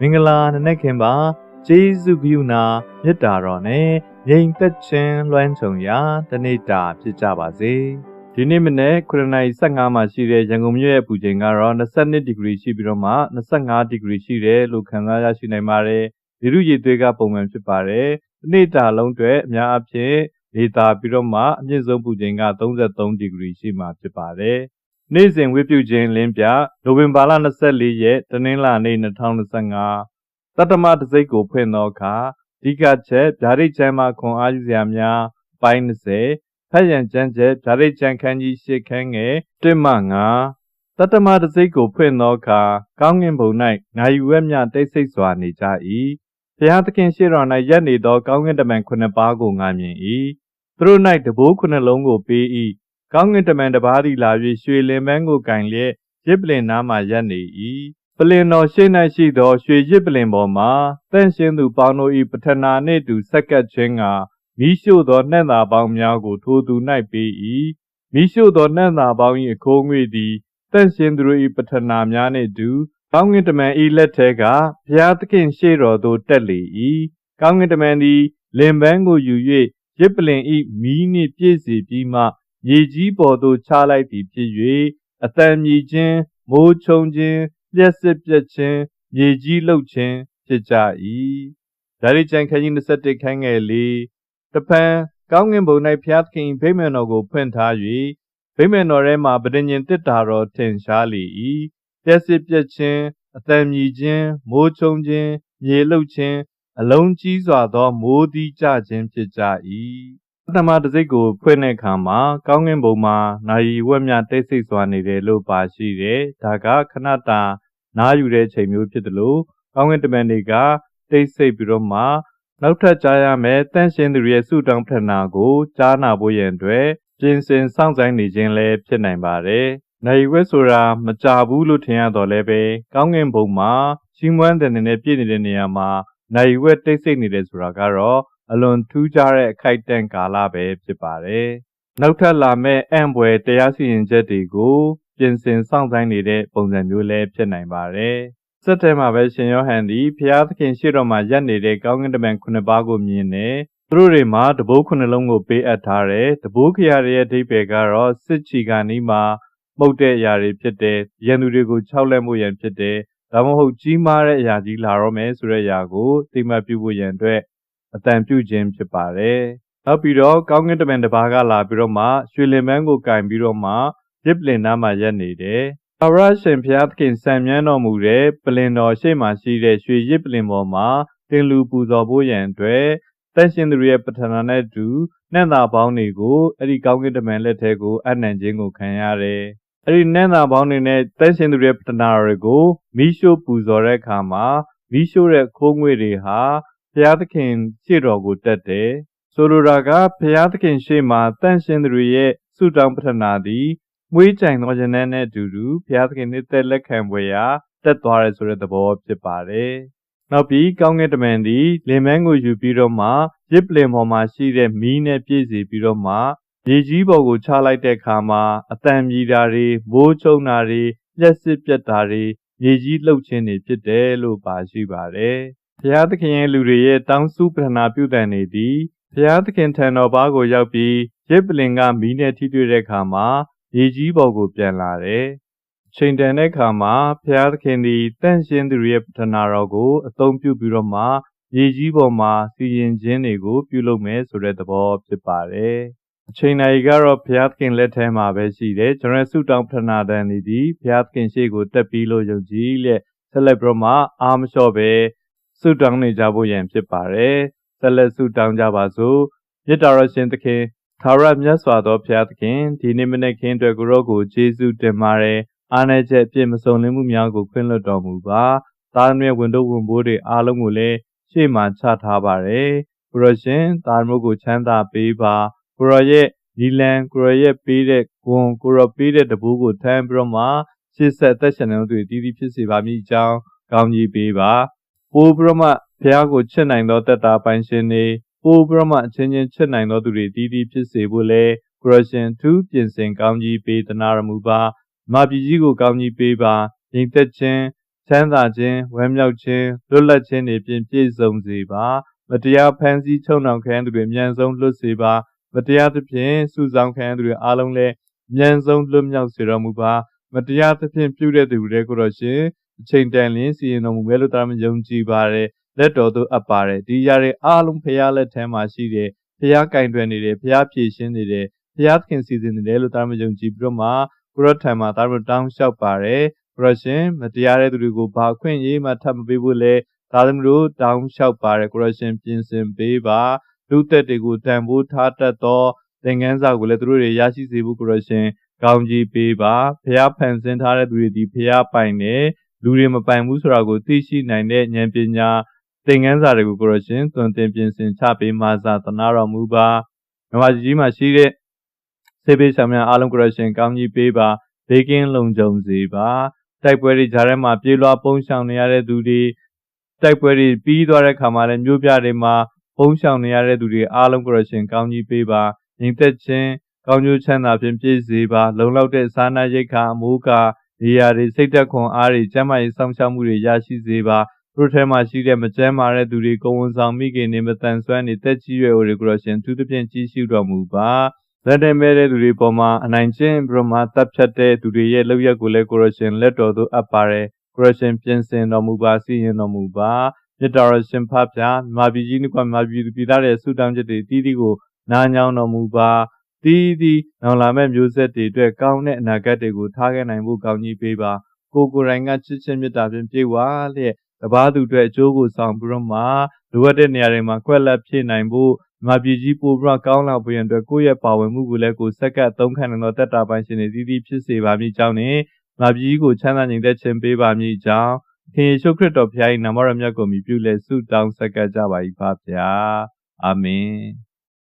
မင်္ဂလာနနက်ခင်ပါကျေးဇူးပြုနာမေတ္တာတော်နဲ့ငြိမ်သက်ခြင်းလွှမ်းခြုံရာတနေ့တာဖြစ်ကြပါစေဒီနေ့မနေ့9:15မှာရှိတဲ့ရန်ကုန်မြို့ရဲ့ပူချိန်ကတော့22ဒီဂရီရှိပြီးတော့မှ25ဒီဂရီရှိတယ်လို့ခန့်မှန်းရရှိနိုင်ပါတယ်ဒီလူရည်သွေးကပုံမှန်ဖြစ်ပါတယ်တနေ့တာလုံးအတွက်အများအပြားဒေတာပြီးတော့မှအမြင့်ဆုံးပူချိန်က33ဒီဂရီရှိမှာဖြစ်ပါတယ် နေ့စဉ်ဝိပုခြင်းလင်းပြနိုဝင်ဘာလ24ရက်တနင်္လာနေ့2025တတ္တမတစိတ်ကိုဖွင့်သောအခါအဓိကချက်ဗျာဒိတ်ချမ်းမှခွန်အားယူစရာများပိုင်း20ဖတ်ရန်ကျမ်းချက်ဗျာဒိတ်ချမ်းခန်းကြီးရှစ်ခန်းငယ်1မှ9တတ္တမတစိတ်ကိုဖွင့်သောအခါကောင်းငင်ဘုံ၌နိုင်ဝက်မြတိတ်ဆိတ်စွာနေကြ၏ဘုရားသခင်ရှေ့တော်၌ရက်နေသောကောင်းကင်တမန်ခုနှစ်ပါးကိုငါမြင်၏သူတို့၌တဘိုးခုနှစ်လုံးကိုပေး၏ ကောင်းကင်တမန်တစ်ပါးသည်လာ၍ရွှေလင်ပန်းကိုကင်လျက်ရစ်ပလင်နားမှရပ်နေ၏ပလင်တော်ရှေ့၌ရှိသောရွှေရစ်ပလင်ပေါ်မှာတန့်ရှင်းသူပေါင်းတို့၏ပထနာနှင့်တူဆက်ကပ်ခြင်းကမိရှို့သောနှံ့သာပေါင်းများကိုထိုသူ၌ပေး၏မိရှို့သောနှံ့သာပေါင်း၏အခိုးငွေသည်တန့်ရှင်းသူတို့၏ပထနာများနှင့်တူကောင်းကင်တမန်၏လက်ထဲကဘုရားသခင်ရှေ့တော်သို့တက်လေ၏ကောင်းကင်တမန်သည်လင်ပန်းကိုယူ၍ရစ်ပလင်၏မီးနှင့်ပြည့်စေပြီးမှ မြေကြီးပေါ်သို့ချလိုက်သည်ဖြစ်၍အတန်မြည်ခြင်းမိုးချုံခြင်းလျှက်စစ်ပြက်ခြင်းမြေကြီးလှုပ်ခြင်းဖြစ်ကြ၏ဒါရိကျန်ခန်းကြီး21ခန်းငယ်လေးတဖန်ကောင်းငင်ဘုံ၌ဖျားသခင်ဗိမာန်တော်ကိုဖွင့်ထား၍ဗိမာန်တော်ထဲမှဗဒဉ္ဉင်တစ်တာတော်ထင်ရှားလေ၏လျှက်စစ်ပြက်ခြင်းအတန်မြည်ခြင်းမိုးချုံခြင်းမြေလှုပ်ခြင်းအလုံးကြီးစွာသောမိုးသီးကြခြင်းဖြစ်ကြ၏ ပထမတစ်စိတ်ကိုဖွင့်တဲ့အခါမှာကောင်းကင်ဘုံမှာနိုင်ဝက်မြတိတ်ဆိတ်စွာနေတယ်လို့ပါရှိတယ်။ဒါကခဏတာနားယူတဲ့ချိန်မျိုးဖြစ်တယ်လို့ကောင်းကင်တမန်တွေကတိတ်ဆိတ်ပြီးတော့မှနောက်ထပ်ကြားရမယ်တန့်ရှင်းသူရဲ့ဆုတောင်းပတနာကိုကြားနာဖို့ရန်အတွက်ပြင်ဆင်စောင့်ဆိုင်နေခြင်းလည်းဖြစ်နိုင်ပါတယ်။နိုင်ဝက်ဆိုတာမကြဘူးလို့ထင်ရတော့လည်းပဲကောင်းကင်ဘုံမှာရှင်းမွန်းတဲ့နေနဲ့ပြည့်နေတဲ့နေရာမှာနိုင်ဝက်တိတ်ဆိတ်နေတယ်ဆိုတာကတော့ အလွန်ထူးခြားတဲ့အခိုက်အတန့်ကာလပဲဖြစ်ပါတယ်။နောက်ထပ်လာမယ့်အံ့ဘွယ်တရားစီရင်ချက်တွေကိုပြင်ဆင်စောင့်ဆိုင်းနေတဲ့ပုံစံမျိုးလည်းဖြစ်နိုင်ပါတယ်။စက်တဲမှာပဲရှင်ယောဟန်သည်ဖျားသခင်ရှေ့တော်မှာရပ်နေတဲ့ကောင်းကင်တမန်ခုနှစ်ပါးကိုမြင်တယ်။သူတို့တွေမှာတဘိုးခုနှစ်လုံးကိုပေးအပ်ထားတယ်။တဘိုးခရရဲ့အဓိပ္ပာယ်ကတော့စစ်ချီကနီးမှာမှုတ်တဲ့အရာတွေဖြစ်တယ်။ရန်သူတွေကိုခြောက်လက်မှုရန်ဖြစ်တယ်။ဒါမှမဟုတ်ကြီးမားတဲ့အရာကြီးလာတော့မယ်ဆိုတဲ့အရာကိုသိမှတ်ပြုဖို့ရန်အတွက် အတန်ပြုခြင်းဖြစ်ပါတယ်။နောက်ပြီးတော့ကောင်းကင်တမန်တစ်ပါးကလာပြီးတော့မှရွှေလင်ပန်းကိုကင်ပြီးတော့မှရစ်ပလင်နားမှာရပ်နေတယ်။အရရှင်ဖျားသခင်စံမြန်းတော်မူတဲ့ပလင်တော်ရှေ့မှာရှိတဲ့ရွှေရစ်ပလင်ပေါ်မှာတင်လူပူဇော်ဖို့ရန်အတွက်တန်ရှင်သူရဲ့ပထနာနဲ့တူနှံ့သာပေါင်းတွေကိုအဲ့ဒီကောင်းကင်တမန်လက်ထဲကိုအနံ့ခြင်းကိုခံရတယ်။အဲ့ဒီနှံ့သာပေါင်းတွေနဲ့တန်ရှင်သူရဲ့ပထနာတွေကိုမိရှို့ပူဇော်တဲ့အခါမှာမိရှို့တဲ့ခိုးငွေတွေဟာဘု ရားသခင်ရှေ့တော်ကိုတက်တယ်။ဆိုလိုတာကဘုရားသခင်ရှေ့မှာတန့်ရှင်းသူတွေရဲ့ဆုတောင်းပတနာသည်မွေးကြိုင်သောယနေ့နဲ့အတူတူဘုရားသခင်နှစ်သက်လက်ခံပွဲရာတက်သွားတယ်ဆိုတဲ့သဘောဖြစ်ပါတယ်။နောက်ပြီးကောင်းကင်တမန်သည်လင်မန်းကိုယူပြီးတော့မှရစ်ပလင်ပေါ်မှာရှိတဲ့မီးနဲ့ပြည့်စီပြီးတော့မှရေကြီးပေါ်ကိုချလိုက်တဲ့အခါမှာအတန်မြည်တာတွေမိုးချုံတာတွေလျှက်စစ်ပြက်တာတွေရေကြီးလှုပ်ခြင်းတွေဖြစ်တယ်လို့ပါရှိပါတယ်။ ဘုရားသခင်ရဲ့လူတွေရဲ့တောင်းစုပထနာပြုတန်နေသည်ဘုရားသခင်ထံတော်ဘာကိုရောက်ပြီးရစ်ပလင်ကမီးနဲ့ထိတွေ့တဲ့အခါမှာရေကြီးပေါ်ကိုပြန်လာတယ်။ချိန်တန်တဲ့အခါမှာဘုရားသခင်သည်တန့်ရှင်းသူရဲ့ပထနာတော်ကိုအသုံးပြုပြီးတော့မှရေကြီးပေါ်မှာစီရင်ခြင်းတွေကို ပြုလုပ်မယ်ဆိုတဲ့သဘောဖြစ်ပါတယ်။အချိန်နိုင်ကတော့ဘုရားသခင်လက်ထဲမှာပဲရှိတယ်။ကျွန်တော်ဆုတောင်းပထနာတန်နေသည်ဘုရားသခင်ရှေ့ကိုတက်ပြီးလို့ယုံကြည်လက်ဆက်လက်ပြီးတော့မှအာမလျှော့ပဲ ဆုတောင်းနေကြဖို့ရန်ဖြစ်ပါတယ်။ဆက်လက်ဆုတောင်းကြပါစို့။မြတ်တော်ရှင်သခင်သာရမြတ်စွာသောဘုရားသခင်ဒီနေ့မနေ့ခင်းအတွက်ကိုရောကိုကျေးဇူးတင်ပါတယ်။အားနည်းချက်အပြည့်မစုံလင်မှုများကိုခွင့်လွှတ်တော်မူပါ။သားသမီးဝန်တို့ဝန်ဘိုးတွေအားလုံးကိုလည်းရှေ့မှချထားပါတယ်။ကိုရရှင်သားမျိုးကိုချမ်းသာပေးပါ။ကိုရရဲ့နီလန်ကိုရရဲ့ပေးတဲ့ဂွန်ကိုရပေးတဲ့တပူးကိုထမ်းပြီးတော့မှရှေ့ဆက်သက်ရှင်နေသူတည်တည်ဖြစ်စေပါမည်အကြောင်းကောင်းကြီးပေးပါ။ ပိုးပြီးတော့မှဘုရားကိုချစ်နိုင်သောတက်တာပိုင်ရှင်တွေပိုးပြီးတော့မှအချင်းချင်းချစ်နိုင်သောသူတွေတည်တည်ဖြစ်စေဖို့လဲခရရှင်သူပြင်ဆင်ကောင်းကြီးပေးသနာရမူပါမပြည်ကြီးကိုကောင်းကြီးပေးပါညီသက်ခြင်းချမ်းသာခြင်းဝမ်းမြောက်ခြင်းလွတ်လပ်ခြင်းတွေဖြင့်ပြည့်စုံစေပါမတရားဖန်ဆီးချုပ်နှောင်ခံရသူတွေအမြန်ဆုံးလွတ်စေပါမတရားသဖြင့်စုဆောင်ခံရသူတွေအားလုံးလည်းအမြန်ဆုံးလွတ်မြောက်စေတော်မူပါမတရားသဖြင့်ပြုတဲ့သူတွေကိုတော့ရှင် အချိန်တန်လင်းစီရင်တော်မူမဲလို့တာမယုံကြည်ပါတယ်လက်တော်သို့အပ်ပါတယ်ဒီຢာတွေအားလုံးဖျားလက်ထဲမှာရှိတယ်ဖျားကင်တွယ်နေတယ်ဖျားဖြည့်ရှင်းနေတယ်ဖျားသခင်စီစဉ်နေတယ်လို့တာမယုံကြည်ပြီးတော့မှကိုရထံမှာတာမတောင်းလျှောက်ပါတယ်ကိုရရှင်မတရားတဲ့သူတွေကိုဘာခွင့်ရေးမှထပ်မပေးဘူးလေသားသမီးတို့တောင်းလျှောက်ပါတယ်ကိုရရှင်ပြင်ဆင်ပေးပါလူသက်တွေကိုတန်ဖိုးထားတတ်သောသင်ခန်းစာကိုလည်းသူတို့တွေရရှိစေဖို့ကိုရရှင်ကောင်းကြီးပေးပါဖျားဖန်ဆင်းထားတဲ့သူတွေဒီဖျားပိုင်နေ လူတွေမပိုင်ဘူးဆိုတာကိုသိရှိနိုင်တဲ့ဉာဏ်ပညာသင်ခန်းစာတွေကိုကိုရရှင်သွန်သင်ပြင်ဆင်ချပေးမှသာသနာတော်မူပါမြမကြီးမှာရှိတဲ့စေဘေးဆံများအားလုံးကိုရရှင်ကောင်းကြီးပေးပါဘေးကင်းလုံခြုံစေပါတိုက်ပွဲတွေကြားထဲမှာပြေးလွှားပုန်းရှောင်နေရတဲ့သူတွေတိုက်ပွဲတွေပြီးသွားတဲ့ခါမှာလည်းမြို့ပြတွေမှာပုန်းရှောင်နေရတဲ့သူတွေအားလုံးကိုရရှင်ကောင်းကြီးပေးပါညီသက်ချင်းကောင်းကျိုးချမ်းသာဖြင့်ပြည့်စေပါလုံလောက်တဲ့စားနပ်ရိက္ခာအမိုးကာ နေရာတွေစိတ်သက်ခွန်အားတွေကျန်းမာရေးစောင့်ရှောက်မှုတွေရရှိစေပါတို့ထဲမှာရှိတဲ့မကျန်းမာတဲ့သူတွေကိုဝန်ဆောင်မိခင်တွေမတန်ဆွမ်းနေတက်ကြီးရွယ်တွေကိုရရှင်သူသဖြင့်ကြီးစုတော်မူပါလက်တမဲတဲ့သူတွေပေါ်မှာအနိုင်ကျင့်ပြီးတော့မှတပ်ဖြတ်တဲ့သူတွေရဲ့လောက်ရက်ကိုလည်းကိုရရှင်လက်တော်သို့အပ်ပါတယ်ကိုရရှင်ပြင်ဆင်တော်မူပါစီရင်တော်မူပါမြတ်တော်ရှင်ဖဖျားမာပြည်ကြီးနှင့်ကမာပြည်သူပြည်သားရဲ့ဆုတောင်းချက်တွေတီးတီးကိုနားညောင်းတော်မူပါ တီးတီးနောင်လာမဲ့မျိုးဆက်တွေအတွက်ကောင်းတဲ့အနာဂတ်တွေကိုထားခဲ့နိုင်ဖို့ကောင်းကြီးပေးပါကိုကိုယ်တိုင်ကချစ်ချင်းမေတ္တာဖြင့်ပြေဝလျက်တပားသူအတွက်အကျိုးကိုဆောင်ပြီးတော့မှလိုအပ်တဲ့နေရာတွေမှာကွက်လက်ဖြစ်နိုင်ဖို့မပြည်ကြီးပိုပြီးကောင်းလာဖို့ရန်အတွက်ကိုယ့်ရဲ့ပါဝင်မှုကိုလည်းကိုယ်ဆက်ကပ်သုံးခံနိုင်သောတက်တာပိုင်းရှင်တွေတည်တည်ဖြစ်စေပါမည်ကြောင်းနဲ့မပြည်ကြီးကိုချမ်းသာငြိမ်သက်ခြင်းပေးပါမည်ကြောင်းခင်ယေရှုခရစ်တော်ဖခင်၏နာမတော်မြတ်ကိုမြည်ပြုလေဆုတောင်းဆက်ကပ်ကြပါ၏ပါဗျာအာမင်